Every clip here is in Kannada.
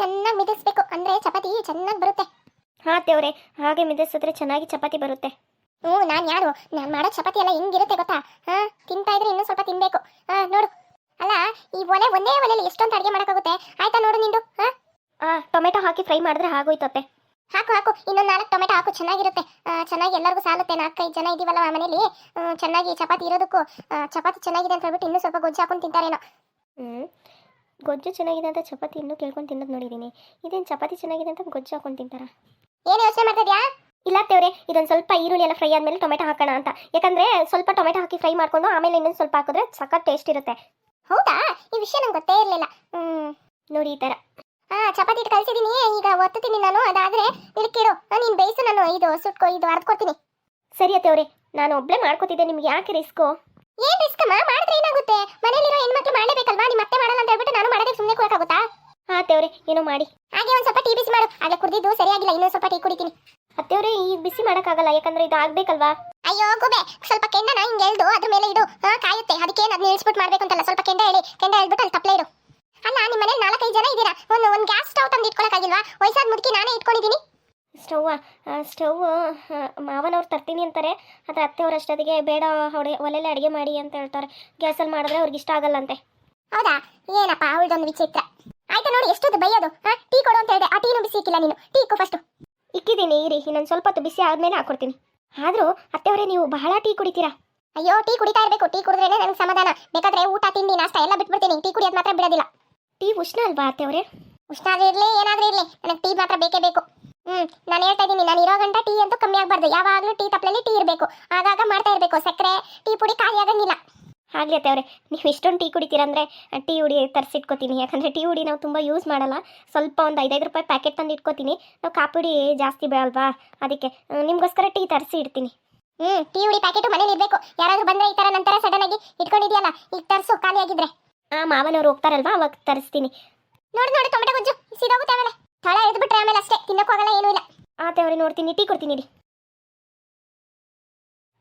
ಚೆನ್ನಾಗಿ ಮಿದಿಸ್ಬೇಕು. ಅಂದ್ರೆ ಚಪಾತಿ ಚೆನ್ನಾಗಿ ಬರುತ್ತೆ. ಹಾ ದೇವ್ರೆ ಹಾಗೆ ಮಿದಿಸಿದ್ರೆ ಚೆನ್ನಾಗಿ ಚಪಾತಿ ಬರುತ್ತೆ. ಹ್ಞೂ ನಾನು ಯಾರು? ನಾನು ಮಾಡೋ ಚಪಾತಿ ಎಲ್ಲ ಹೆಂಗಿರುತ್ತೆ ಗೊತ್ತಾ? ಹಾ ತಿಂತಾ ಇದ್ರೆ ಇನ್ನೂ ಸ್ವಲ್ಪ ತಿನ್ಬೇಕು. ಹಾ ನೋಡು. ಅಲ್ಲ ಈ ಒಲೆ ಒಂದೇ ಒಲೆಯಲ್ಲಿ ಎಷ್ಟೊಂದು ಅಡುಗೆ ಮಾಡೋಕ್ಕಾಗುತ್ತೆ? ಆಯ್ತಾ ನೋಡು ನಿಂದು? ಹಾ? ಆ ಟೊಮೆಟೊ ಹಾಕಿ ಫ್ರೈ ಮಾಡಿದ್ರೆ ಆಗೋಯ್ತತ್ತೆ. ಹಾಕು ಹಾಕು. ಇನ್ನೊಂದು ನಾಲ್ಕು ಟೊಮೆಟೊ ಹಾಕು ಚೆನ್ನಾಗಿರುತ್ತೆ. ಚೆನ್ನಾಗಿ ಎಲ್ಲರಿಗೂ ಸಾಲುತ್ತೆ. ನಾಲ್ಕೈದು ಜನ ಇದೀವಲ್ಲ ಮನೇಲಿ. ಚೆನ್ನಾಗಿ ಚಪಾತಿ ಇರೋದಕ್ಕೂ ಚಪಾತಿ ಚೆನ್ನಾಗಿದೆ ಅಂತ ಹೇಳ್ಬಿಟ್ಟು ಇನ್ನೂ ಸ್ವಲ್ಪ ಗೊಜ್ಜು ಹಾಕೊಂಡು ತಿಂತಾರೇನೋ. ಹ್ಞೂ ಗೊಜ್ಜು ಚೆನ್ನಾಗಿದೆ ಅಂತ ಚಪಾತಿ ಇನ್ನೂ ಕೇಳ್ಕೊಂಡು ತಿನ್ನೋದು ನೋಡಿದ್ದೀನಿ. ಇದೇನು ಚಪಾತಿ ಚೆನ್ನಾಗಿದೆ ಅಂತ ಗೊಜ್ಜು ಹಾಕೊಂಡು ತಿಂತಾರ? ಏನು ಯೋಚನೆ ಮಾಡ್ತಿದ್ಯಾ? ಇಲ್ಲ ತೇವ್ರೆ ಇದೊಂದು ಸ್ವಲ್ಪ ಈರುಳ್ಳಿ ಎಲ್ಲ ಫ್ರೈ ಆದಮೇಲೆ ಟೊಮೆಟೊ ಹಾಕೋಣ ಅಂತ. ಯಾಕಂದ್ರೆ ಸ್ವಲ್ಪ ಟೊಮೆಟೊ ಹಾಕಿ ಫ್ರೈ ಮಾಡಿಕೊಂಡು ಆಮೇಲೆ ಇನ್ನೊಂದು ಸ್ವಲ್ಪ ಹಾಕಿದ್ರೆ ಸಖತ್ ಟೇಸ್ಟ್ ಇರುತ್ತೆ. ಹೌದಾ? ಈ ವಿಷಯ ನಂಗೆ ಗೊತ್ತೇ ಇರಲಿಲ್ಲ. ಹ್ಞೂ ನೋಡಿ ಈ ಥರ ಹಾ ಚಪಾತಿ ಇಟ್ಟು ಕಲಿಸಿದ್ದೀನಿ ಈಗ ಒತ್ತುತ್ತೀನಿ ನಾನು. ಅದಾದ್ರೆ ನಾನು ನೀನು ಬೇಯಿಸು ನಾನು. ಇದು ಸುಟ್ಕೊ ಇದು ಅರ್ದ್ಕೊಡ್ತೀನಿ. ಸರಿ ಅತ್ತೆಯವರೇ ನಾನು ಒಬ್ಬಳೇ ಮಾಡ್ಕೋತಿದ್ದೆ. ನಿಮ್ಗೆ ಯಾಕೆ ರಿಸ್ಕು? ಏನ್ ರಿಸ್ಕ್ ಅಮ್ಮ ಮಾಡಿದ್ರೆ ಏನಾಗುತ್ತೆ? ಮನೇಲಿರೋ ಹೆಣ್ಮಕ್ಳು ಮಾಡಲೇಬೇಕಲ್ವಾ? ನಿಮ್ಮ ಅತ್ತೆ ಮಾಡಲ್ಲ ಅಂತ ಹೇಳ್ಬಿಟ್ಟು ನಾನು ಮಾಡೋದಕ್ಕೆ ಸುಮ್ಮನೆ ಕೂರಕ್ಕಾಗುತ್ತಾ? ಹಾ ದೇವ್ರೆ ಏನೋ ಮಾಡಿ. ಹಾಗೆ ಒಂದ್ ಸ್ವಲ್ಪ ಟೀ ಬಿಸಿ ಮಾಡು. ಆಗ್ಲೇ ಕುಡಿದಿದ್ದು ಸರಿಯಾಗಿಲ್ಲ ಇನ್ನೊಂದ್ ಸ್ವಲ್ಪ ಟೀ ಕುಡಿತೀನಿ. ಅತ್ತೆಯವರೇ ಈ ಬಿಸಿ ಮಾಡೋಕ್ಕಾಗಲ್ಲ ಯಾಕಂದ್ರೆ ಇದು ಆಗ್ಬೇಕಲ್ವಾ? ಅಯ್ಯೋ ಗುಬೆ ಸ್ವಲ್ಪ ಕೆಂಡನ ಹಿಂಗೆ ಎಳ್ದು ಅದ್ರ ಮೇಲೆ ಇಡು. ಹಾ ಕಾಯುತ್ತೆ. ಅದಕ್ಕೆ ಅದನ್ನ ಇಳಿಸ್ಬಿಟ್ಟು ಮಾಡ್ಬೇಕು ಅಂತಲ್ಲ ಸ್ವಲ್ಪ ಕೆಂಡ ಹೇಳಿ ಕೆಂಡ ಹೇಳ್ಬಿಟ್ಟು ಅಲ್ಲಿ ತಪ್ಪಲೆ ಇಡು. ಅಲ್ಲ ನಿಮ್ಮ ಮನೇಲಿ ನಾಲ್ಕೈದು ಜನ ಇದ್ದೀರಾ ಒಂದು ಒಂದು ಗ್ಯಾಸ್ ಸ್ಟವ್ ತಂದು ಇಟ್ಕೊಳಕ್ಕಾಗಿಲ್ವಾ ವಯಸ್ಸಾದ ಮುದುಕಿ ನಾನೇ ಇಟ್ಕೊಂಡಿದ್ದೀನಿ. ಸ್ಟವ್ ಸ್ಟವ್ ಮಾವನವ್ರು ತರ್ತೀನಿ ಅಂತಾರೆ ಆದರೆ ಅತ್ತೆಯವ್ರು ಅಷ್ಟೊತ್ತಿಗೆ ಬೇಡ ಹೊಡೆ ಒಲೆಲೆ ಅಡುಗೆ ಮಾಡಿ ಅಂತ ಹೇಳ್ತಾರೆ. ಗ್ಯಾಸಲ್ಲಿ ಮಾಡಿದ್ರೆ ಅವ್ರಿಗೆ ಇಷ್ಟ ಆಗಲ್ಲಂತೆ. ಹೌದಾ? ಏನಪ್ಪ ಅವಳದೊಂದು ವಿಚಿತ್ರ. ಆಯ್ತಾ ನೋಡಿ ಎಷ್ಟೊತ್ತು ಬೈಯೋದು ಟೀ ಕೊಡು ಅಂತ ಹೇಳಿದೆ ಆ ಟೀನು ಬಿಸಿ ಇಕ್ಕಿಲ್ಲ ನೀನು. ಟೀ ಇಕ್ಕು ಫಸ್ಟ್ ಇಕ್ಕಿದ್ದೀನಿ ಇರಿ ಇನ್ನೊಂದು ಸ್ವಲ್ಪ ಹೊತ್ತು ಬಿಸಿ ಆದಮೇಲೆ ಹಾಕ್ಕೊಡ್ತೀನಿ ಆದರೂ ಅತ್ತೆಯವರೇ ನೀವು ಬಹಳ ಟೀ ಕುಡಿತೀರಾ? ಅಯ್ಯೋ ಟೀ ಕುಡಿತಾ ಇರಬೇಕು ಟೀ ಕುಡಿದ್ರೇನೆ ನನಗೆ ಸಮಾಧಾನ. ಬೇಕಾದ್ರೆ ಊಟ ತಿಂಡಿ ನಾಷ್ಟ ಎಲ್ಲ ಬಿಟ್ಬಿಡ್ತೀನಿ ಟೀ ಕುಡಿಯೋದು ಮಾತ್ರ ಬಿಡೋದಿಲ್ಲ. ಟೀ ಉಷ್ಣ ಅಲ್ವಾ ಅತ್ತೆಯವರೇ? ಉಷ್ಣ ಆಗಿರಲಿ ಏನಾದರೂ ಇರಲಿ ಇರ್ಲಿ ನನಗೆ ಟೀ ಮಾತ್ರ ಬೇಕೇ ಬೇಕು. ಹ್ಮ್ ನಾನು ಹೇಳ್ತಾ ಇದ್ದೀನಿ ನಾನು ಇರೋ ಗಂಟ ಟೀ ಅಂತೂ ಕಮ್ಮಿ ಆಗಬಾರ್ದು. ಯಾವಾಗಲೂ ಟೀ ತಪ್ಪಲಲ್ಲಿ ಟೀ ಇರಬೇಕು. ಆಗಾಗ ಮಾಡ್ತಾ ಇರಬೇಕು. ಸಕ್ಕರೆ ಟೀ ಪುಡಿ ಖಾಲಿ ಆಗಂಗಿಲ್ಲ. ಆಗಲಿ ಅವ್ರೆ ನೀವು ಇಷ್ಟೊಂದು ಟೀ ಕುಡಿತೀರಂದ್ರೆ ಟೀ ಹುಡಿ ತರಿಸಿಟ್ಕೋತೀನಿ. ಯಾಕಂದರೆ ಟೀ ಹುಡಿ ನಾವು ತುಂಬ ಯೂಸ್ ಮಾಡಲ್ಲ. ಸ್ವಲ್ಪ ಒಂದು ಐದೈದು ರೂಪಾಯಿ ಪ್ಯಾಕೆಟ್ ತಂದು ಇಟ್ಕೋತೀನಿ. ನಾವು ಕಾಪುಡಿ ಜಾಸ್ತಿ ಬೇಡಲ್ವಾ? ಅದಕ್ಕೆ ನಿಮಗೋಸ್ಕರ ಟೀ ತರಿಸಿ ಇಡ್ತೀನಿ. ಹ್ಮ್ ಟೀ ಹುಡಿ ಪ್ಯಾಕೆಟ್ ಮನೇಲಿ ಇರಬೇಕು. ಯಾರಾದರೂ ಬಂದರೆ ಈ ತರ ನಂತರ ಸಡನ್ ಆಗಿ ಇಟ್ಕೊಂಡಿದ್ಯಲ್ಲ ಈಗ ತರ್ಸು ಖಾಲಿ ಆಗಿದ್ರೆ. ಆ ಮಾವನವ್ರು ಹೋಗ್ತಾರಲ್ವಾ ಅವಾಗ ತರಿಸ್ತೀನಿ. ನೋಡಿ ನೋಡಿ ಟೊಮೆಟೊ ಗೊಜ್ಜು ಸಿದೋಗುತ್ತೆ ಆಮೇಲೆ. ತಳ ಎದ್ದು ಬಿಟ್ರೆ ಆಮೇಲೆ ಅಷ್ಟೇ. ತಿನ್ನಕ್ಕೂ ಆಗಲ್ಲ ಏನೂ ಇಲ್ಲ. ಆತೇವ್ರೆ ನೋಡ್ತೀನಿ ಟೀ ಕೊಡ್ತೀನಿ ರೀ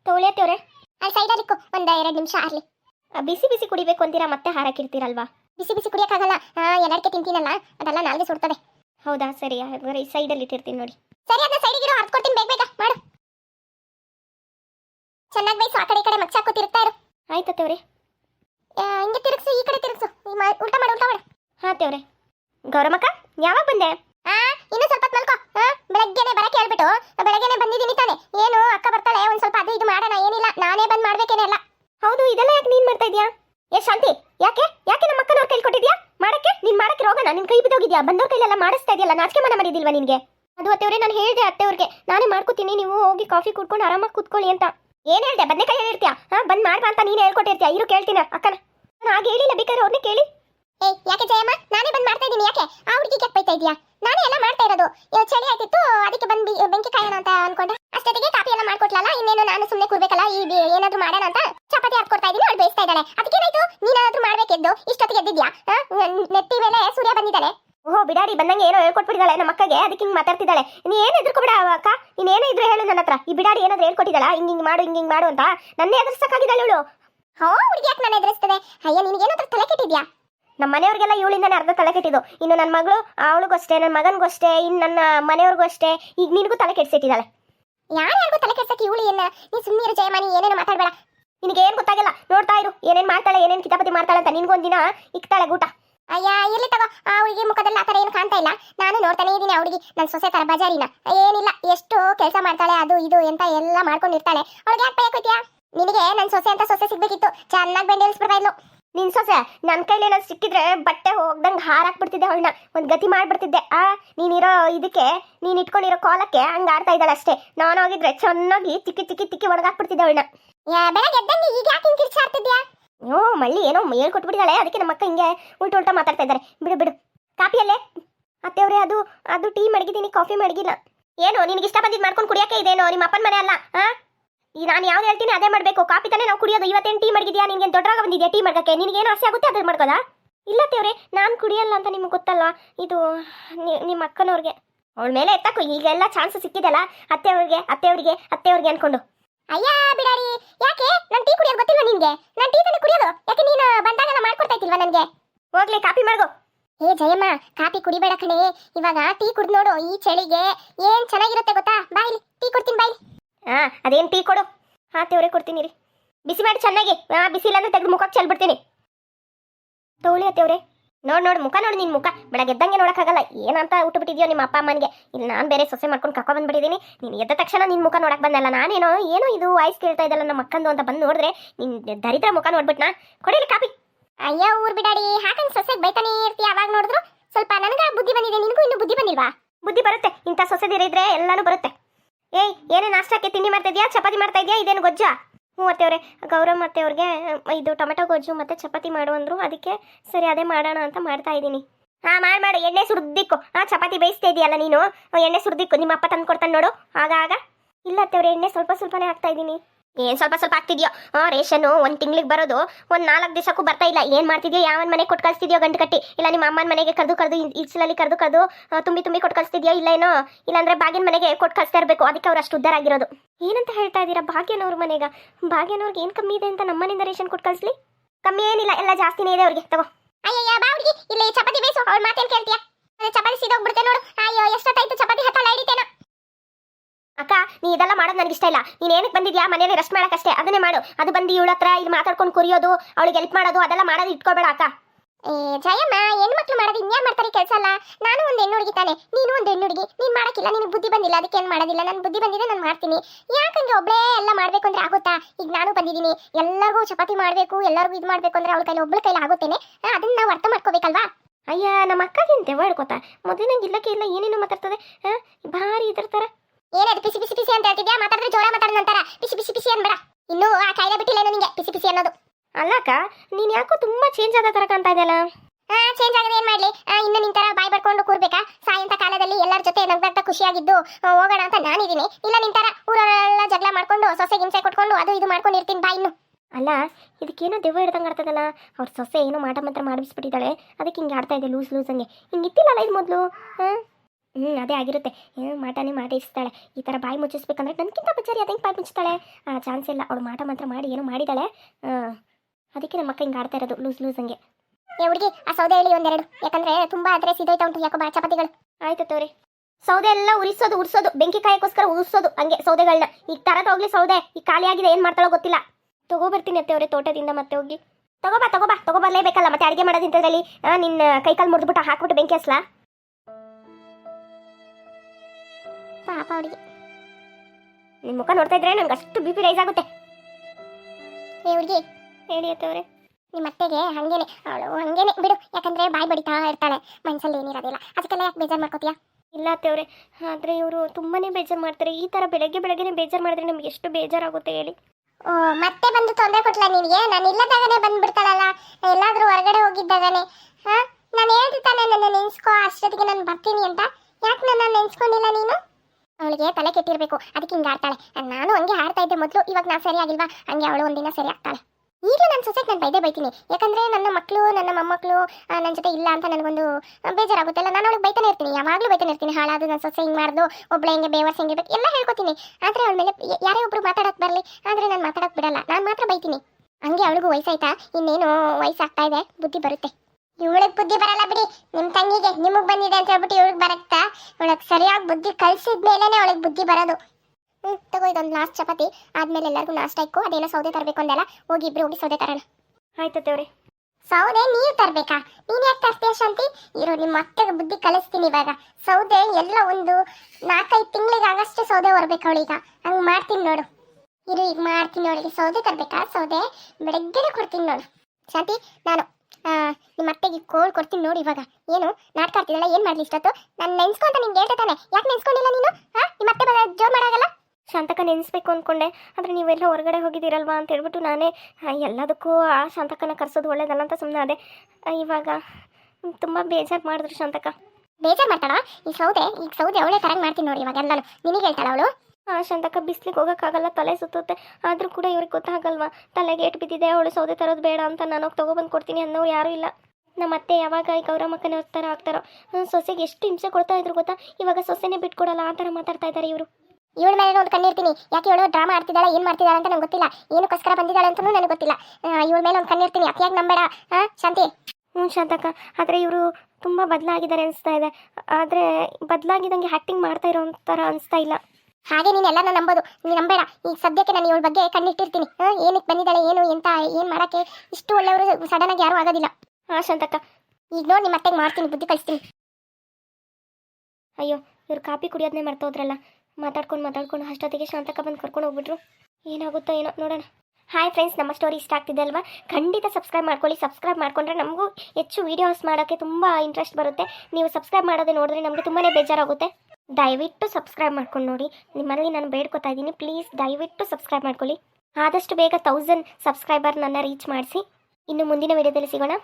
ತಗೊಳ್ಳಿ ಅತ್ತೇವ್ರೆ ಅಲ್ಲಿ ಇಕ್ಕು. ಒಂದ ಎರಡು ನಿಮಿಷ ಆಗ್ಲಿ. ಆ, ಬಿಸಿ ಬಿಸಿ ಕುಡಿಬೇಕು ಅಂತೀರಾ ಮತ್ತೆ ಹಾರಾಕಿರ್ತೀರಲ್ವಾ ಬಿಸಿ ಬಿಸಿ ಕುಡಿಯಕ್ಕಾಗಲ್ಲ ಆ, ಎಲ್ಲಾರ್ಕೆ ತಿಂತೀನಲ್ಲ. ಅದೆಲ್ಲ ನಾಲ್ಗೆ ಸುಡ್ತದೆ. ಹೌದಾ? ಸರಿ ಹಾಗಾದ್ರೆ ಈ ಸೈಡಲ್ಲಿ ಇಟ್ಟಿರ್ತೀನಿ ನೋಡಿ. ಸರಿ ಅದನ್ನ ಸೈಡಿಗಿರೋ ಅರ್ಧ ಕೊಡ್ತೀನಿ ಬೇಗ ಬೇಗ. ಮಾಡು. ಚೆನ್ನಾಗಿ ಬೇಯಿಸು. ಆ ಕಡೆ ಈ ಕಡೆ ಮಚ್ಚ ಹಾಕು ತಿರುಗ್ತಾ ಇರು. ಆಯ್ತು ಅತ್ತೇವ್ರೆ ಆ, ಹಿಂಗೆ ತಿರುಗಿಸು. ಈ ಕಡೆ ತಿರುಗಿಸು. ಊಟ ಮಾಡು ಊಟ ಮಾಡು. ಹಾಂ ತೇವ್ರೆ ಗೌರಮ್ಮಕ್ಕ ಯಾವಾಗ ಬಂದೆ? ಆ ಇನ್ನು ಸ್ವಲ್ಪ ಮಲ್ಕೋ. ಬೆಳಗ್ಗೆನೆ ಬರಕ್ಕೆ ಹೇಳ್ಬಿಟ್ಟು. ಬೆಳಗ್ಗೆನೆ ಬಂದಿದ್ದೀನಿ ತಾನೆ. ಏನು? ಅಕ್ಕ ಬರ್ತಾಳೆ. ಒಂದ್ ಸ್ವಲ್ಪ ಅದು ಇದು ಮಾಡೋಣ. ಏನಿಲ್ಲ. ನಾನೇ ಬಂದ್ ಮಾಡ್ಬೇಕೇನೆ ಅಲ್ಲ ಹೌದು, ಇದೆಲ್ಲ ಯಾಕೆ ನೀನು ಮಾಡ್ತಾ ಇದೀಯಾ? ಏ, ಶಾಂತಿ. ಯಾಕೆ? ಯಾಕೆ ನಮ್ಮ ಅಕ್ಕನವ್ರ ಕೈಲಿ ಕೊಟ್ಟಿದ್ಯಾ? ಮಾಡಕ್ಕೆ? ನೀನ್ ಮಾಡಕ್ಕೆ ರೋಗನ? ನಿನ್ ಕೈ ಬಿದ್ದೋಗಿದ್ಯಾ? ಬಂದವ್ರ ಕೈಲೆಲ್ಲ ಮಾಡಿಸ್ತಾ ಇದೆಯಲ್ಲ? ನಾಚಿಕೆ ಮನ ಮಾಡಿದಿಲ್ವಾ ನಿನ್ಗೆ? ಅದು ಅತ್ತೆಯವ್ರೆ, ನಾನು ಹೇಳಿದೆ ಅತ್ತೆವ್ರಿಗೆ ನಾನೇ ಮಾಡ್ಕೊತೀನಿ. ನೀವು ಹೋಗಿ ಕಾಫಿ ಕುಡ್ಕೊಂಡು ಆರಾಮಾಗಿ ಕೂತ್ಕೊಳ್ಳಿ ಅಂತ. ಏನು ಹೇಳ್ದೆ? ಬದನೆಕಾಯಿ ಹೇಳಿರ್ತೀಯಾ ಹಾಂ, ಬಂದ್ ಮಾಡ್ಬಾ ಅಂತ ನೀನು ಹೇಳ್ಕೊಟ್ಟಿರ್ತೀಯ? ಇರು, ಕೇಳ್ತೀನಿ ಅಕ್ಕನ. ನಾನು ಹಾಗೆ ಹೇಳಿಲ್ಲ. ಬೇಕಾದ್ರೆ ಅವ್ರನ್ನೇ ಕೇಳಿ. ಏ ಯಾಕೆ ಜಯಮ್ಮ? ನಾನೇ ಬಂದ್ ಮಾಡ್ತಾ ಇದ್ದೀನಿ, ಯಾಕೆ? ಆ ಹುಡುಗಿ ಯಾಕೆ ಬೈತಾ ಇದೀಯಾ? ನಾನೇ ಎಲ್ಲ ಮಾಡ್ತಾ ಇರೋದು. ಚಳಿ ಆಯ್ತಿತ್ತು, ಅದಕ್ಕೆ ಬಂದು ಬೆಂಕಿ ಕಾಯೋಣ ಅಂತ ಅನ್ಕೊಂಡೆ. ಅಷ್ಟೊತ್ತಿಗೆ ಕಾಫಿ ಎಲ್ಲ ಮಾಡ್ಕೊಟ್ಲಲ್ಲ, ಇನ್ನೇನು ನಾನು ಸುಮ್ಮನೆ ಕೂರ್ಬೇಕಲ್ಲ, ಈ ಏನಾದ್ರೂ ಮಾಡೋಣ ಅಂತ ಚಪಾತಿ ಹಾಕೊಡ್ತಾ ಇದ್ದೀನಿ, ಅವಳು ಬೇಯಿಸ್ತಾ ಇದ್ದಾಳೆ. ಅದಕ್ಕೇನಾಯ್ತು? ನೀನಾದ್ರೂ ಮಾಡ್ಬೇಕೆದ್ದು ಇಷ್ಟೊತ್ತಿಗೆ ಎದ್ದಿದ್ಯಾ? ನೆತ್ತಿ ಮೇಲೆ ಸೂರ್ಯ ಬಂದಿದ್ದಾನೆ ಓಹೋ, ಬಿಡಾಡಿ, ಬಂದಂಗೆ ಏನೋ ಹೇಳ್ಕೊಟ್ಬಿಟ್ಟಿದ್ದಾಳೆ, ನಮ್ಮ ಅಕ್ಕಗೆ. ಅದಕ್ಕೆ ಹಿಂಗೆ ಮಾತಾಡ್ತಿದ್ದಾಳೆ. ನೀ ಏನು ಎದುರ್ಕೊಬೇಡ ಅಕ್ಕ? ನೀನು ಏನೇ ಇದ್ರು ಹೇಳು ನನ್ನ ಹತ್ರ ಈ ಬಿಡಾಡಿ ಏನಾದ್ರು ಹೇಳ್ಕೊಟ್ಟಿದ್ದಾಳ? ಹಿಂಗೆ ಹಿಂಗೆ ಮಾಡು, ಹಿಂಗೆ ಹಿಂಗೆ ಮಾಡು ಅಂತ. ನನ್ನೇ ಎದುರಿಸಕ್ಕಾಗಿದ್ದಾಳೆ ಇವಳು. ಹೋ, ಹುಡುಗಿ ಯಾಕೆ ನಾನು ಎದುರಿಸ್ತದೆ ಅಯ್ಯ, ನಿನಗೇನಾದ್ರೂ ತಲೆ ಕೆಟ್ಟಿದ್ಯಾ? ನಮ್ಮ ಮನೆಯವ್ರಿಗೆಲ್ಲ ಇವಳಿಂದಾನೆ ಅರ್ಧ ತಲೆ ಕೆಟ್ಟಿದ್ದು. ಇನ್ನು ನನ್ನ ಮಗಳು ಅವಳಿಗೂ ಅಷ್ಟೇ ನನ್ನ ಮಗನಿಗೂ ಅಷ್ಟೇ ಇನ್ನು ನನ್ನ ಮನೆಯವ್ರಿಗೂ ಅಷ್ಟೇ ಈಗ ನಿನಗೂ ತಲೆ ಕೆಡ್ಸಿಟ್ಟಿದ್ದಾಳೆ. ಯಾರು ಯಾರಿಗೂ ತಲೆ ಕೆಡ್ಸಕ್ಕೆ ಇವಳು ಏನ ನೀ ಸುಮ್ಮನೆ ಇರು ಜಯಮ್ಮ ನೀ ಏನೇನು ಮಾತಾಡ್ಬೇಡ. ನಿನಗೆ ಏನು ಗೊತ್ತಾಗಿಲ್ಲ? ನೋಡ್ತಾ ಇರು ಏನೇನು ಮಾಡ್ತಾಳೆ ಏನೇನು ಕಿತಾಪತಿ ಮಾಡ್ತಾಳೆ ಅಂತ ನಿನ್ಗೊಂದಿನ ಇಕ್ತಾಳೆ ಊಟ ಅಯ್ಯ ಎಲ್ಲಿ ತಗೋ ಆ ಹುಡುಗಿ ಮುಖದಲ್ಲಿ ಆ ಥರ ಏನು ಕಾಣ್ತಾ ಇಲ್ಲ. ನಾನು ನೋಡ್ತಾನೆ ಇದ್ದೀನಿ ಆ ಹುಡುಗಿ ನನ್ನ ಸೊಸೆ ತರ ಬಜಾರಿನ. ಏನಿಲ್ಲ ಎಷ್ಟು ಕೆಲಸ ಮಾಡ್ತಾಳೆ ಅದು ಇದು ಎಂತ ಎಲ್ಲ ಮಾಡ್ಕೊಂಡಿರ್ತಾಳೆ. ಅವ್ಳಿಗೆ ಯಾಕೆ ಬೇಕಾಯ್ತಿಯಾ ನಿನಗೆ ನನ್ನ ಸೊಸೆ ಅಂತ ಸೊಸೆ ಸಿಗ್ಬೇಕಿತ್ತು. ಚೆನ್ನಾಗಿ ಬೆಂಡೆ ಇಳಿಸ್ಬಿಡ್ತಾ ಇದ್ಲು. ನಿನ್ ಸೊಸೆ ನನ್ನ ಕೈಲಿ ಏನಾದ್ರು ಸಿಕ್ಕಿದ್ರೆ ಬಟ್ಟೆ ಹೋಗ್ದಂಗೆ ಹಾರಾಕ್ಬಿಡ್ತಿದ್ದೆ ಅವಳನ್ನ. ಒಂದು ಗತಿ ಮಾಡಿಬಿಡ್ತಿದ್ದೆ. ಆ ನೀನಿರೋ ಇದಕ್ಕೆ ನೀನು ಇಟ್ಕೊಂಡಿರೋ ಕೋಲಕ್ಕೆ ಹಂಗೆ ಆಡ್ತಾ ಇದ್ದಾಳೆ ಅಷ್ಟೇ. ನಾನು ಹೋಗಿದ್ರೆ ಚೆನ್ನಾಗಿ ತಿಕ್ಕಿ ತಿಕ್ಕಿ ತಿಕ್ಕಿ ಒಣಗಾಕ್ಬಿಡ್ತಿದ್ದೆ ಅವಳನ್ನ. ಬೆಳಗ್ಗೆ ಎದ್ದಂಗೆ ಈಗ ಯಾಕೆ ಹಿಂಗೆ ಕಿರ್ಚಾಡ್ತಿದ್ಯಾ? ಓ ಮಳ್ಳಿ ಏನೋ ಹೇಳ್ಕೊಟ್ಬಿಟ್ಟಿದ್ದಾಳೆ ಅದಕ್ಕೆ ನಮ್ಮ ಅಕ್ಕ ಹಿಂಗೆ ಉಲ್ಟ ಉಲ್ಟಾ ಮಾತಾಡ್ತಾ ಇದ್ದಾರೆ. ಬಿಡು ಬಿಡು. ಕಾಪಿಯಲ್ಲೇ ಅತ್ತೆಯವ್ರೆ ಅದು ಅದು ಟೀ ಮಡಗಿದ್ದೀನಿ ಕಾಫಿ ಮಡಗಿಲ್ಲ. ಏನು ನಿನಗೆ ಇಷ್ಟ ಬಂದಿದ್ದು ಮಾಡ್ಕೊಂಡು ಕುಡಿಯೋಕೆ ಇದೇನೋ? ನಿಮ್ಮ ಅಪ್ಪನ ಮನೆ ಅಲ್ಲ ಹಾ ಈ ನಾನು ಯಾವ್ದು ಹೇಳ್ತೀನಿ ಅದೇ ಮಾಡಬೇಕು. ಕಾಫಿ ತಾನೇ ನಾವು ಕುಡಿಯೋದು. ಇವತ್ತೇನು ಟೀ ಮಡಗಿದ್ಯಾ? ನಿನಗೆ ದೊಡ್ಡರಾಗ ಬಂದಿದ್ಯಾ? ಟೀ ಮಡಗಕ್ಕೆ. ನಿನಗೆ ಏನು ಆಸೆ ಆಗುತ್ತೆ ಅದ್ರ ಮಾಡ್ಕೋದಾ ಇಲ್ಲ ತೇವ್ರೆ ನಾನು ಕುಡಿಯಲ್ಲ ಅಂತ ನಿಮಗೆ ಗೊತ್ತಲ್ಲ? ಇದು ನಿಮ್ಮ ಅಕ್ಕನವ್ರಿಗೆ. ಅವಳ ಮೇಲೆ ಎತ್ತಕ್ಕೂ. ಈಗೆಲ್ಲ ಚಾನ್ಸ್ ಸಿಕ್ಕಿದಲ್ಲ? ಅತ್ತೆಯವ್ರಿಗೆ ಅತ್ತೆಯವ್ರಿಗೆ ಅತ್ತೆಯವ್ರಿಗೆ ಅನ್ಕೊಂಡು. ಅಯ್ಯ, ಬಿಡಾರಿ. ಯಾಕೆ? ನಾನು ಟೀ ಕುಡಿಯೋದು ಗೊತ್ತಿಲ್ಲ ನಿನ್ಗೆ? ನಾನು ಟೀ ತಾನೇ ಕುಡಿಯೋದು. ಯಾಕೆ ನೀನು ಬಂದಾಗೆಲ್ಲ ಮಾಡ್ಕೊಡ್ತಾ ಇದ್ದಿಲ್ವಾ ನನಗೆ? ಹೋಗ್ಲಿ ಕಾಪಿ ಮಾಡ್ಗೋ. ಏ ಜಯಮ್ಮ, ಕಾಫಿ ಕುಡಿಬೇಡ ಕಣೆ. ಇವಾಗ ಟೀ ಕುಡ್ದು ನೋಡು. ಈ ಚಳಿಗೆ ಏನ್ ಚೆನ್ನಾಗಿರುತ್ತೆ ಗೊತ್ತಾ? ಬಾಯ್ಲಿ ಟೀ ಕೊಡ್ತೀನಿ ಬಾಯ್ಲಿ ಹಾ ಅದೇನು ಟೀ ಕೊಡು. ಹಾ ತೇವ್ರೆ ಕೊಡ್ತೀನಿ ರೀ ಬಿಸಿ ಮಾಡಿ ಚೆನ್ನಾಗಿ. ಹಾ ಬಿಸಿ ಇಲ್ಲಾಂದ್ರೆ ತೆಗೆದು ಮುಖಕ್ಕೆ ಚೆಲ್ಬಿಡ್ತೀನಿ. ತಗೊಳ್ಳಿ ಅತ್ತೇವ್ರೆ ನೋಡ್ ನೋಡಿ ಮುಖ ನೋಡಿ ನಿನ್ ಮುಖ. ಬೆಳಗ್ಗೆ ಎದ್ದಂಗೆ ನೋಡೋಕ್ಕಾಗಲ್ಲ. ಏನಂತ ಬಿಟ್ಟಿದ್ಯೋ ನಿಮ್ಮ ಅಪ್ಪ ಅಮ್ಮನಿಗೆ. ಇಲ್ಲಿ ನಾನು ಬೇರೆ ಸೊಸೆ ಮಾಡ್ಕೊಂಡು ಕಕ್ಕೊ ಬಂದ್ಬಿಟ್ಟಿದ್ದೀನಿ ನೀನು ಎದ್ದ ತಕ್ಷಣ ನಿನ್ ಮುಖ ನೋಡಕ್ ಬಂದಲ್ಲ. ನಾನೇನೋ ಏನೋ ಇದು ವಾಯ್ಸ್ ಕೇಳ್ತಾ ಇದ್ದಲ್ಲ ನಮ್ಮ ಅಕ್ಕಂದು ಅಂತ ಬಂದು ನೋಡಿದ್ರೆ ನಿನ್ ದರಿದ್ರ ಮುಖ ನೋಡ್ಬಿಟ್ನಾ? ಕೊಡಿಲಿ ಕಾಪಿ ಅಯ್ಯೋ ಊರ್ ಬಿಡಾಡಿ. ಹಾಕಂಗ್ ಸೊಸೆಗೆ ಬೈತಾನೆ ಇರ್ತೀಯ ಯಾವಾಗ ನೋಡಿದ್ರು. ಸ್ವಲ್ಪ ನನಗೆ ಬುದ್ಧಿ ಬಂದಿದೆ. ನಿನಗೂ ಇನ್ನು ಬುದ್ಧಿ ಬಂದಿಲ್ವಾ? ಬುದ್ಧಿ ಬರುತ್ತೆ. ಇಂಥ ಸೊಸೆದಿರಿದ್ರೆ ಎಲ್ಲಾನು ಬರುತ್ತೆ. ಏಯ್, ಏನೇ ನಾಷ್ಟಕ್ಕೆ ತಿಂಡಿ ಮಾಡ್ತಾ ಇದೆಯಾ? ಚಪಾತಿ ಮಾಡ್ತಾ ಇದೆಯಾ? ಇದೇನು ಗೊಜ್ಜ? ಹ್ಞೂ ಅತ್ತೆಯವ್ರೆ ಗೌರವ್ ಅತ್ತೆಯವ್ರಿಗೆ ಇದು ಟೊಮೆಟೊ ಗೊಜ್ಜು ಮತ್ತೆ ಚಪಾತಿ ಮಾಡು ಅಂದ್ರು. ಅದಕ್ಕೆ ಸರಿ, ಅದೇ ಮಾಡೋಣ ಅಂತ ಮಾಡ್ತಾ ಇದ್ದೀನಿ. ಹಾ, ಮಾಡಿ, ಮಾಡು. ಎಣ್ಣೆ ಸುರಿದಿಕ್ಕು. ಹಾ, ಚಪಾತಿ ಬೇಯಿಸ್ತಾ ಇದೆಯಲ್ಲ ನೀನು? ಎಣ್ಣೆ ಸುರಿದಿಕ್ಕು. ನಿಮ್ಮ ಅಪ್ಪ ತಂದು ಕೊಡ್ತಾನೆ ನೋಡು. ಆಗ ಆಗ. ಇಲ್ಲ ಅತ್ತೆಯವ್ರೆ ಎಣ್ಣೆ ಸ್ವಲ್ಪ ಸ್ವಲ್ಪನೇ ಹಾಕ್ತಾ ಇದ್ದೀನಿ. ಏನ್ ಸ್ವಲ್ಪ ಸ್ವಲ್ಪ ಆಗ್ತಿದ್ಯೋ? ಹಾ, ರೇಷನ್ನು ಒಂದು ತಿಂಗ್ಳಿಗೆ ಬರೋದು ಒಂದ್ ನಾಲ್ಕು ದಿವಸಕ್ಕೂ ಬರ್ತಾ ಇಲ್ಲ. ಏನ್ ಮಾಡ್ತಿದ್ಯೋ, ಯಾವನ್ ಮನೆಗೆ ಕೊಟ್ಟು ಕಳಿಸ್ತಿದ್ಯೋ ಗಂಟು ಕಟ್ಟಿ? ಇಲ್ಲ, ನಿಮ್ಮ ಅಮ್ಮನ ಮನೆಗೆ ಕರೆದು ಕರೆದು ಇಡ್ಸಲಲ್ಲಿ ಕರೆದು ಕರೆದು ತುಂಬಿ ತುಂಬಿ ಕೊಟ್ಟು ಕಳಿಸ್ತಿದ್ಯೋ ಇಲ್ಲ ಏನೋ? ಇಲ್ಲಾಂದ್ರೆ ಬಾಗಿನ ಮನೆಗೆ ಕೊಟ್ಟು ಕಳಿಸ್ತಾ ಇರಬೇಕು. ಅದಕ್ಕೆ ಅವ್ರು ಅಷ್ಟು ಉದ್ದಾರ ಆಗಿರೋದು. ಏನಂತ ಹೇಳ್ತಾ ಇದ್ದೀರಾ ಭಾಗ್ಯನವ್ರ ಮನೆಗ? ಭಾಗ್ಯನವ್ರಿಗೆ ಏನು ಕಮ್ಮಿ ಇದೆ ಅಂತ ನಮ್ಮನಿಂದ ರೇಷನ್ ಕೊಟ್ಟು ಕಳಿಸ್ಲಿ? ಕಮ್ಮಿ ಏನಿಲ್ಲ, ಎಲ್ಲ ಜಾಸ್ತಿನೇ ಇದೆ ಅವ್ರಿಗೆ. ತಗೋ. ಅಯ್ಯಯ್ಯ, ಬಾ ಹುಡುಗಿ. ಇಲ್ಲಿ ಚಪಾತಿ ಬೇಯಿಸು. ಅವ್ರ ಮಾತೇನ್ ಕೇಳ್ತೀಯ? ಚಪಾತಿ ಸಿದೋಗ್ಬಿಡುತ್ತೆ ನೋಡು. ಅಯ್ಯೋ, ಎಷ್ಟೊತ್ತಾಯ್ತು? ಚಪಾತಿ ಹತ್ತಲ್ಲ, ಹಿಡಿತೇನ. ಅಕ್ಕ ನೀ ಇದೆಲ್ಲ ಮಾಡೋದು ನನಗೆ ಇಷ್ಟ ಇಲ್ಲ. ನೀನು ಏನಕ್ಕೆ ಬಂದಿದ್ಯಾ? ಮನೇಲಿ ರೆಸ್ಟ್ ಮಾಡೋಕ್ಕಷ್ಟೇ. ಅದನ್ನೇ ಮಾಡು. ಅದು ಬಂದು ಇವಳ ಹತ್ರ ಇಲ್ಲಿ ಮಾತಾಡ್ಕೊಂಡು ಕುರಿಯೋದು ಅವಳಿಗೆ ಹೆಲ್ಪ್ ಮಾಡೋದು ಅದೆಲ್ಲ ಮಾಡೋದು ಇಟ್ಕೊಬೇಡ ಅಕ್ಕ. ಏ ಜಯಮ್ಮ ಹೆಣ್ಮಕ್ಳು ಮಾಡೋದು ಇನ್ಯಾ ಮಾಡ್ತಾರೆ ಕೆಲಸ ಅಲ್ಲ? ನಾನು ಒಂದು ಹೆಣ್ಣು ಹುಡುಗಿ ತಾನೆ. ನೀನು ಒಂದು ಹೆಣ್ಣು ಹುಡುಗಿ ನೀನು ಮಾಡೋಕ್ಕಿಲ್ಲ ನಿನಗೆ ಬುದ್ಧಿ ಬಂದಿಲ್ಲ ಅದಕ್ಕೆ ಏನು ಮಾಡೋದಿಲ್ಲ? ನನ್ನ ಬುದ್ಧಿ ಬಂದಿದೆ ನಾನು ಮಾಡ್ತೀನಿ. ಯಾಕಂದ್ರೆ ಒಬ್ಬಳೇ ಎಲ್ಲ ಮಾಡಬೇಕು ಅಂದ್ರೆ ಆಗುತ್ತಾ? ಈಗ ನಾನು ಬಂದಿದ್ದೀನಿ. ಎಲ್ಲರಿಗೂ ಚಪಾತಿ ಮಾಡಬೇಕು ಎಲ್ಲರಿಗೂ ಇದು ಮಾಡಬೇಕು ಅಂದ್ರೆ ಅವಳ ಕೈಲಿ ಒಬ್ಳ ಕೈಲಿ ಆಗುತ್ತೇನೆ. ಅದನ್ನು ನಾವು ಅರ್ಥ ಮಾಡ್ಕೋಬೇಕಲ್ವಾ? ಅಯ್ಯ ನಮ್ಮ ಅಕ್ಕಗಿಂತೆ ಹೇಳ್ಕೊತಾ ಮೊದಲಿನಂಗೆ ಇಲ್ಲಕ್ಕೆ ಇಲ್ಲ ಏನೇನೋ ಮಾತಾಡ್ತದೆ. ಹಾ ಭಾರಿ ಇದ್ರ ಥರ ಏನದು ಪಿಸಿ ಪಿಸಿ ಪಿಸಿ ಅಂತ ಹೇಳ್ತಿದ್ಯಾ? ಮಾತಾಡಿದ್ರೆ ಜೋರ ಮಾತಾಡ ನಂತರ ಪಿಸಿ ಪಿಸಿ ಪಿಸಿ ಅನ್ಬೇಡ. ಇನ್ನೂ ಆ ಕಾಯಿಲೆ ಬಿಟ್ಟಿಲ್ಲ ನಿನಗೆ ಪಿಸಿ ಪಿಸಿ ಅನ್ನೋದು. ಅಲ್ಲಕ್ಕ ನೀನ್ ಯಾಕೋ ತುಂಬಾ ಚೇಂಜ್ ಆದ ತರ ಕಾಣ್ತಾ ಇದೆಯಲ್ಲ? ಆ ಚೇಂಜ್ ಆಗದೆ ಏನ್ ಮಾಡ್ಲಿ? ಇನ್ನು ನಿಂತರ ಬಾಯ್ ಬಡ್ಕೊಂಡು ಕೂರ್ಬೇಕಾ? ಸಾಯಂತ ಕಾಲದಲ್ಲಿ ಎಲ್ಲರ ಜೊತೆ ನಗ್ನಗ್ತಾ ಖುಷಿಯಾಗಿದ್ದು ಹೋಗೋಣ ಅಂತ ನಾನಿದ್ದೀನಿ ಇಲ್ಲ ನಿಂತರ ಊರೆಲ್ಲ ಜಗಳ ಮಾಡ್ಕೊಂಡು ಸೊಸೆ ಹಿಂಸೆ ಕೊಟ್ಕೊಂಡು ಅದು ಇದು ಮಾಡ್ಕೊಂಡು ಇರ್ತೀನಿ ಬಾ ಇನ್ನು. ಅಲ್ಲ ಇದಕ್ಕೇನೋ ದೆವ್ವ ಹಿಡ್ದಂಗೆ ಆಡ್ತದಲ್ಲ ಅವ್ರ ಸೊಸೆ ಏನೋ ಮಾಟ ಮಾತ್ರ ಮಾಡಿಸ್ಬಿಟ್ಟಿದ್ದಾಳೆ. ಅದಕ್ಕೆ ಹಿಂಗೆ ಆಡ್ತಾ ಇದೆ ಲೂಸ್ ಲೂಸ್ ಹಂಗೆ. ಹಿಂಗೆ ಇತ್ತಿಲ್ಲಲ್ಲ ಇದು ಮೊದಲು? ಹಾಂ ಹ್ಞೂ ಅದೇ ಆಗಿರುತ್ತೆ. ಏನು ಮಾಟನೇ ಮಾಡಿಸ್ತಾಳೆ ಈ ಥರ ಬಾಯಿ ಮುಚ್ಚಿಸ್ಬೇಕಂದ್ರೆ ನನಗಿಂತ ಬಚಾರಿ ಅದಂಗೆ ಬಾಯಿ ಮುಚ್ಚಿಸ್ತಾಳೆ? ಆ ಚಾನ್ಸ್ ಇಲ್ಲ. ಅವಳು ಮಾಟ ಮಾತ್ರ ಮಾಡಿ ಏನೋ ಮಾಡಿದಾಳೆ. ಆ, ಅದಕ್ಕೆ ನಮ್ಮ ಅಕ್ಕ ಹಿಂಗೆ ಆಡ್ತಾ ಇರೋದು ಲೂಸ್ ಲೂಸ್ ಹಂಗೆ. ಏ ಹುಡುಗಿ ಆ ಸೌದೆ ಹೇಳಿ ಒಂದೆರಡು. ಯಾಕಂದ್ರೆ ತುಂಬಾ ಆದ್ರೆ ಸಿದೋಯ್ತಾ ಉಂಟು ಯಾಕೋ ಬಾ ಚಪಾತಿಗಳು. ಆಯ್ತು ತೋರಿ. ಸೌದೆ ಎಲ್ಲ ಉರಿಸೋದು ಉರ್ಸೋದು. ಬೆಂಕಿ ಕಾಯಕ್ಕೋಸ್ಕರ ಉರ್ಸೋದು ಹಂಗೆ ಸೌದೆಗಳನ್ನ ಈಗ ತರ ಹೋಗ್ಲಿ ಸೌದೆ. ಈಗ ಖಾಲಿ ಆಗಿದೆ ಏನು ಮಾಡ್ತಾಳೋ ಗೊತ್ತಿಲ್ಲ. ತಗೋಬರ್ತೀನಿ ಅತ್ತೆ ಅವರೇ ತೋಟದಿಂದ ಮತ್ತೆ ಹೋಗಿ. ತಗೋಬಾ ತಗೋಬಾ ತಗೋಬರ್ಲೇಬೇಕಲ್ಲ ಮತ್ತೆ ಅಡುಗೆ ಮಾಡೋದಿಂತದ್ರಲ್ಲಿ ನಿನ್ನ ಕೈಕಾಲು ಮುರಿದ್ಬಿಟ್ಟು ಹಾಕ್ಬಿಟ್ಟು ಬೆಂಕಿ ಹಸ್ಲಾ? ಪಾಪ ಅವಳಿಗೆ. ನಿನ್ನ ಮುಖ ನೋಡ್ತಾ ಇದ್ರೆ ನಂಗೆ ಅಷ್ಟು ಬಿ ಪಿ ರೈಸ್ ಆಗುತ್ತೆ. ಏ ಹುಡುಗಿ, ಹೇಳಿ ಅತ್ತವ್ರೆ ನಿಮ್ಮ ಅತ್ತೆಗೆ ಹಂಗೇನೆ, ಅವಳು ಹಂಗೇನೆ. ಬಿಡು, ಯಾಕಂದ್ರೆ ಬಾಯಿ ಬಡಿತಾ ಇರ್ತಾಳೆ. ಮನಸ್ಸಲ್ಲಿ ಏನಿರೋದಿಲ್ಲ. ಅದಕ್ಕೆಲ್ಲ ಯಾಕೆ ಬೇಜಾರು ಮಾಡ್ಕೋತೀಯಾ? ಇಲ್ಲ ಅತ್ತವ್ರೆ ಆದರೆ ಇವರು ತುಂಬಾ ಬೇಜಾರು ಮಾಡ್ತಾರೆ. ಈ ಥರ ಬೆಳಗ್ಗೆ ಬೆಳಗ್ಗೆನೆ ಬೇಜಾರು ಮಾಡಿದ್ರೆ ನಮ್ಗೆ ಎಷ್ಟು ಬೇಜಾರಾಗುತ್ತೆ ಹೇಳಿ. ಓ, ಮತ್ತೆ ಬಂದು ತೊಂದರೆ ಕೊಟ್ಲ ನಿನಗೆ? ನಾನು ಇಲ್ಲದಾಗನೇ ಬಂದ್ಬಿಡ್ತಾಳಲ್ಲ. ಎಲ್ಲಾದರೂ ಹೊರಗಡೆ ಹೋಗಿದ್ದಾಗನೇ. ಹಾಂ? ನಾನು ಹೇಳ್ತಿರ್ತಾನೆ ನನ್ನ ನೆನೆಸ್ಕೋ, ಅಷ್ಟೊತ್ತಿಗೆ ನಾನು ಬರ್ತೀನಿ ಅಂತ. ಯಾಕೆ ನನ್ನ ನೆನೆಸ್ಕೊಂಡಿಲ್ಲ ನೀನು? ಅವಳಿಗೆ ತಲೆ ಕೆಟ್ಟಿರ್ಬೇಕು. ಅದಕ್ಕೆ ಹಿಂಗೆ ಆಡ್ತಾಳೆ. ನಾನು ಹಂಗೆ ಆಡ್ತಾ ಇದ್ದೆ ಮೊದಲು, ಇವಾಗ ನಾನು ಸರಿ ಆಗಿಲ್ವಾ? ಹಂಗೆ ಅವಳು ಒಂದಿನ ಸರಿ ಆಗ್ತಾಳೆ. ಈಗಲೂ ನನ್ನ ಸೊಸೆಗೆ ನಾನು ಬೈದೇ ಬೈತೀನಿ. ಯಾಕಂದ್ರೆ ನನ್ನ ಮಕ್ಕಳು ನನ್ನ ಮೊಮ್ಮಕ್ಕಳು ನನ್ನ ಜೊತೆ ಇಲ್ಲ ಅಂತ ನನಗೊಂದು ಬೇಜಾರಾಗುತ್ತಲ್ಲ. ನಾನು ಅವಳಿಗೆ ಬೈತಾನೆ ಇರ್ತೀನಿ. ಯಾವಾಗಲೂ ಬೈತಾನೆ ಇರ್ತೀನಿ. ಹಾಳಾದು, ನನ್ನ ಸೊಸೆ ಹಿಂಗೆ ಮಾಡ್ದು, ಒಬ್ಳೆ ಹಿಂಗೆ ಬೇವರ್ಸ್ ಹಿಂಗಿರ್ಬೇಕು ಎಲ್ಲ ಹೇಳ್ಕೊತೀನಿ. ಆದರೆ ಅವಳ ಮೇಲೆ ಯಾರೇ ಒಬ್ರು ಮಾತಾಡಕ್ ಬರಲಿ. ಆದರೆ ನಾನು ಮಾತಾಡಕ್ ಬಿಡಲ್ಲ. ನಾನು ಮಾತ್ರ ಬೈತೀನಿ. ಹಂಗೆ ಅವಳಿಗೂ ವಯಸ್ಸಾಯ್ತಾ? ಇನ್ನೇನು ವಯಸ್ಸಾಗ್ತಾ ಇದೆ. ಬುದ್ಧಿ ಬರುತ್ತೆ. ಇವಳಿಗೆ ಬುದ್ಧಿ ಬರಲ್ಲ ಬಿಡಿ. ನಿಮ್ಮ ತಂಗಿಗೆ ನಿಮಗೆ ಬಂದಿದೆ ಅಂತ ಹೇಳ್ಬಿಟ್ಟು ಇವಳಿಗೆ ಬರಕ್ತಾ? ಇವಳಗ್ ಸರಿಯಾಗಿ ಬುದ್ಧಿ ಕಲ್ಸಿದ ಮೇಲೇನೆ ಅವಳಿಗೆ ಬುದ್ಧಿ ಬರೋದು. ಹ್ಞೂ ತಗೋ ಇದೊಂದು ಲಾಸ್ಟ್ ಚಪಾತಿ. ಆದ್ಮೇಲೆ ಎಲ್ಲರಿಗೂ ನಾಷ್ಟ ಇಕ್ಕು. ಅದೇನೋ ಸೌದೆ ತರಬೇಕು ಅಂದಲ್ಲ ಹೋಗಿ ಇಬ್ರು ಹೋಗಿ ಸೌದೆ ತರೋಣ. ಆಯ್ತು ತೇವ್ರಿ ಸೌದೆ ನೀವು ತರಬೇಕಾ? ನೀನು ಯಾಕೆ ತರ್ತೀಯ ಶಾಂತಿ? ಇರೋ ನಿಮ್ಮ ಅತ್ತೆಗೆ ಬುದ್ಧಿ ಕಲಿಸ್ತೀನಿ ಇವಾಗ. ಸೌದೆ ಎಲ್ಲ ಒಂದು ನಾಲ್ಕೈದು ತಿಂಗಳಿಗೆ ಆಗಷ್ಟು ಸೌದೆ ಹೊರಬೇಕು ಅವಳೀಗ. ಹಂಗೆ ಮಾಡ್ತೀನಿ ನೋಡು. ಇರು ಈಗ ಮಾಡ್ತೀನಿ ಅವಳಿಗೆ. ಸೌದೆ ತರಬೇಕಾ? ಸೌದೆ ಬೆಳಗ್ಗೆನೆ ಕೊಡ್ತೀನಿ ನೋಡು. ಶಾಂತಿ ನಾನು ನಿಮ್ಮ ಅತ್ತೆಗೆ ಕೋಲ್ ಕೊಡ್ತೀನಿ ನೋಡಿ ಇವಾಗ. ಏನು ನಾಟಕ ಆಡ್ತಿದ್ದಲ್ಲ ಏನು ಮಾಡಲಿ ಇಷ್ಟೊತ್ತು? ನಾನು ನೆನ್ಸ್ಕೊಂತ ನಿಮ್ಗೆ ಹೇಳ್ತಾ ತಾನೆ. ಯಾಕೆ ನೆನ್ಸ್ಕೊಂಡಿಲ್ಲ ನೀನು? ಹಾಂ ನಿಮ್ಮ ಅತ್ತೆ ಬರ ಜೋರು ಮಾಡಾಗಲ್ಲ? ಶಾಂತಕ ನೆನೆಸ್ಬೇಕು ಅಂದ್ಕೊಂಡೆ ಆದರೆ ನೀವೆಲ್ಲ ಹೊರಗಡೆ ಹೋಗಿದ್ದೀರಲ್ವಾ ಅಂತ ಹೇಳ್ಬಿಟ್ಟು ನಾನೇ ಎಲ್ಲದಕ್ಕೂ ಆ ಶಾಂತಕನ ಕರೆಸೋದು ಒಳ್ಳೇದಲ್ಲ ಅಂತ ಸುಮ್ಮನೆ ಅದೇ ಇವಾಗ ತುಂಬ ಬೇಜಾರು ಮಾಡಿದ್ರು ಶಾಂತಕ ಬೇಜಾರು ಮಾಡ್ತಾಳ? ಈ ಸೌದೆ ಈಗ ಸೌದೆ ಅವಳೇ ತರಂಗ್ ಮಾಡ್ತೀನಿ ನೋಡಿ ಇವಾಗ ಎಲ್ಲಾನು. ನಿನಗೆ ಹೇಳ್ತಾಳ ಅವಳು? ಆ ಶಾಂತಕ ಬಿಸ್ಲಿಗೆ ಹೋಗೋಕ್ಕಾಗಲ್ಲ ತಲೆ ಸುತ್ತುತ್ತೆ. ಆದರೂ ಕೂಡ ಇವ್ರಿಗೆ ಗೊತ್ತಾಗಲ್ವಾ? ತಲೆಗೆ ಏಟು ಬಿದ್ದಿದೆ ಅವಳು ಸೌದೆ ತರೋದು ಬೇಡ ಅಂತ ನಾನು ಹೋಗಿ ತೊಗೊಬಂದು ಕೊಡ್ತೀನಿ ಅನ್ನೋರು ಯಾರೂ ಇಲ್ಲ. ನಮ್ಮ ಅತ್ತೆ ಯಾವಾಗ ಈ ಗೌರಮ್ಮಕ್ಕನ ಥರ ಆಗ್ತಾರೋ? ಸೊಸೆಗೆ ಎಷ್ಟು ಹಿಂಸೆ ಕೊಡ್ತಾ ಇದ್ರು ಗೊತ್ತಾ? ಇವಾಗ ಸೊಸೆನೇ ಬಿಟ್ಕೊಡಲ್ಲ ಆ ಥರ ಮಾತಾಡ್ತಾ ಇದ್ದಾರೆ ಇವರು. ಇವಳ ಮೇಲೆ ಒಂದು ಕಣ್ಣಿರ್ತೀನಿ. ಯಾಕೆ ಇವಳು ಡ್ರಾಮಾ ಆಡ್ತಿದ್ದಾಳೆ ಏನು ಮಾಡ್ತಿದ್ದಾಳೆ ಅಂತ ನಂಗೆ ಗೊತ್ತಿಲ್ಲ. ಏನಕ್ಕೋಸ್ಕರ ಬಂದಿದ್ದಾಳೆ ಅಂತಲೂ ನನಗೆ ಗೊತ್ತಿಲ್ಲ. ಇವಳ ಮೇಲೆ ಒಂದು ಕಣ್ಣಿರ್ತೀನಿ. ಅತಿಯಾಗಿ ನಂಬೇಡ. ಹಾಂ ಶಾಂತಿ? ಹ್ಞೂ ಶಾಂತಕ. ಆದರೆ ಇವರು ತುಂಬ ಬದಲಾಗಿದ್ದಾರೆ ಅನಿಸ್ತಾ ಇದೆ. ಆದರೆ ಬದಲಾಗಿದ್ದಂಗೆ ಆ್ಯಕ್ಟಿಂಗ್ ಮಾಡ್ತಾ ಇರೋ ಥರ ಅನಿಸ್ತಾ ಇಲ್ಲ. ಹಾಗೆ ನೀನು ಎಲ್ಲಾನ ನಂಬೋದು. ನೀನು ನಂಬೇಡ. ಈಗ ಸದ್ಯಕ್ಕೆ ನಾನು ಇವಳ ಬಗ್ಗೆ ಕಣ್ಣಿಟ್ಟಿರ್ತೀನಿ. ಏನಕ್ಕೆ ಬಂದಿದ್ದಾಳೆ, ಏನು, ಎಂತ, ಏನು ಮಾಡೋಕ್ಕೆ? ಇಷ್ಟು ಒಳ್ಳೆಯವರು ಸಡನ್ ಆಗಿ ಯಾರೂ ಆಗೋದಿಲ್ಲ. ಹಾಂ ಶಾಂತಕ್ಕ, ಈಗ ನೋಡಿ ನಿಮ್ಮ ಅತ್ತೆಗೆ ಮಾಡ್ತೀನಿ, ಬುದ್ಧಿ ಕಳಿಸ್ತೀನಿ ಅಯ್ಯೋ, ಇವ್ರು ಕಾಪಿ ಕುಡಿಯೋದನ್ನೇ ಮರ್ತೋದ್ರಲ್ಲ. ಮಾತಾಡ್ಕೊಂಡು ಮಾತಾಡ್ಕೊಂಡು ಅಷ್ಟೊತ್ತಿಗೆ ಶಾಂತಕ್ಕ ಬಂದು ಕರ್ಕೊಂಡು ಹೋಗ್ಬಿಟ್ರು. ಏನಾಗುತ್ತೋ ಏನೋ, ನೋಡೋಣ. ಹಾಯ್ ಫ್ರೆಂಡ್ಸ್ ನಮ್ಮ ಸ್ಟೋರಿ ಇಷ್ಟ ಆಗ್ತಿದೆ ಅಲ್ವಾ? ಖಂಡಿತ ಸಬ್ಸ್ಕ್ರೈಬ್ ಮಾಡ್ಕೊಳ್ಳಿ. ಸಬ್ಸ್ಕ್ರೈಬ್ ಮಾಡ್ಕೊಂಡ್ರೆ ನಮಗೂ ಹೆಚ್ಚು ವೀಡಿಯೋಸ್ ಮಾಡೋಕ್ಕೆ ತುಂಬ ಇಂಟ್ರೆಸ್ಟ್ ಬರುತ್ತೆ. ನೀವು ಸಬ್ಸ್ಕ್ರೈಬ್ ಮಾಡೋದೇ ನೋಡಿದ್ರೆ ನಮಗೆ ತುಂಬಾ ಬೇಜಾರಾಗುತ್ತೆ. ದಯವಿಟ್ಟು ಸಬ್ಸ್ಕ್ರೈಬ್ ಮಾಡ್ಕೊಂಡು ನೋಡಿ. ನಿಮ್ಮಲ್ಲಿ ನಾನು ಬೇಡ್ಕೊತಾ ಇದ್ದೀನಿ. ಪ್ಲೀಸ್ ದಯವಿಟ್ಟು ಸಬ್ಸ್ಕ್ರೈಬ್ ಮಾಡ್ಕೊಳ್ಳಿ. ಆದಷ್ಟು ಬೇಗ ತೌಸಂಡ್ ಸಬ್ಸ್ಕ್ರೈಬರ್ ನನ್ನ ರೀಚ್ ಮಾಡಿಸಿ. ಇನ್ನು ಮುಂದಿನ ವಿಡಿಯೋದಲ್ಲಿ ಸಿಗೋಣ.